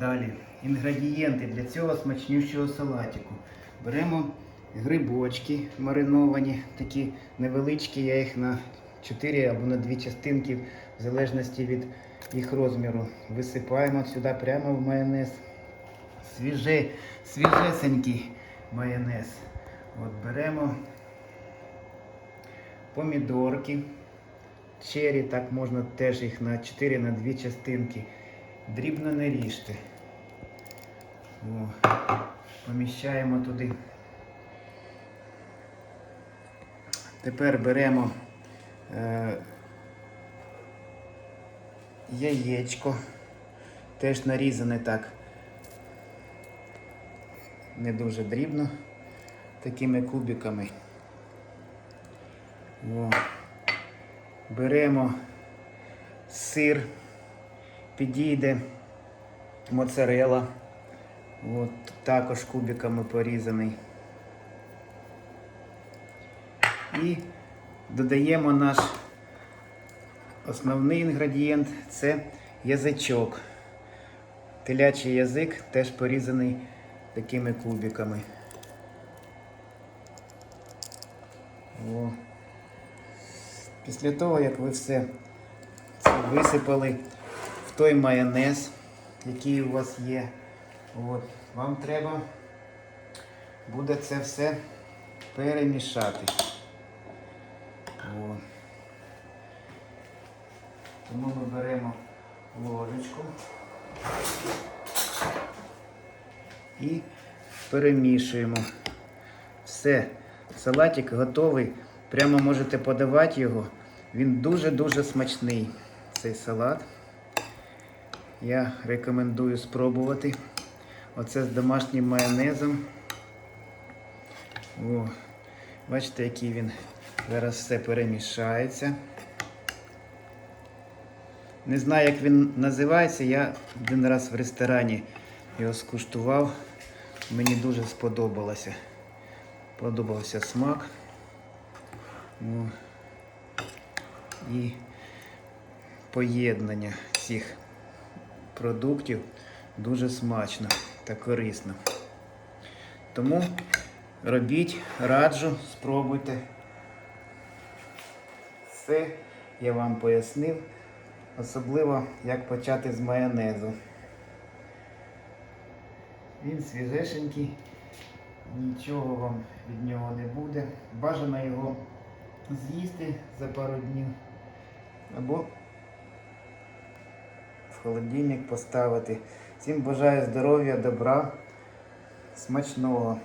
Далі. Інгредієнти для цього смачнющого салатику. Беремо грибочки мариновані, такі невеличкі, я їх на 4 або на 2 частинки, в залежності від їх розміру. Висипаємо сюди прямо в майонез. Свіже, свіжесенький майонез. От беремо помідорки. Чері, так можна теж їх на 4 на 2 частинки. Дрібно не ріжте. О, поміщаємо туди. Тепер беремо е, яєчко, теж нарізане так не дуже дрібно, такими кубиками. О. Беремо сир, підійде моцарела, от, також кубиками порізаний. І додаємо наш основний інгредієнт це язичок. Телячий язик теж порізаний такими кубиками. О. Після того, як ви все це висипали той майонез, який у вас є, от, вам треба буде це все перемішати. О. Тому ми беремо ложечку і перемішуємо. Все, салатик готовий. Прямо можете подавати його. Він дуже-дуже смачний, цей салат. Я рекомендую спробувати. Оце з домашнім майонезом. О, бачите, який він зараз все перемішається. Не знаю, як він називається. Я один раз в ресторані його скуштував. Мені дуже сподобалося. Подобався смак. Ну, і поєднання цих продуктів дуже смачно та корисно. Тому робіть, раджу, спробуйте. Все я вам пояснив, особливо як почати з майонезу. Він свіжешенький, нічого вам від нього не буде. Бажано його з'їсти за пару днів або холодильник поставити. Всім бажаю здоров'я, добра, смачного.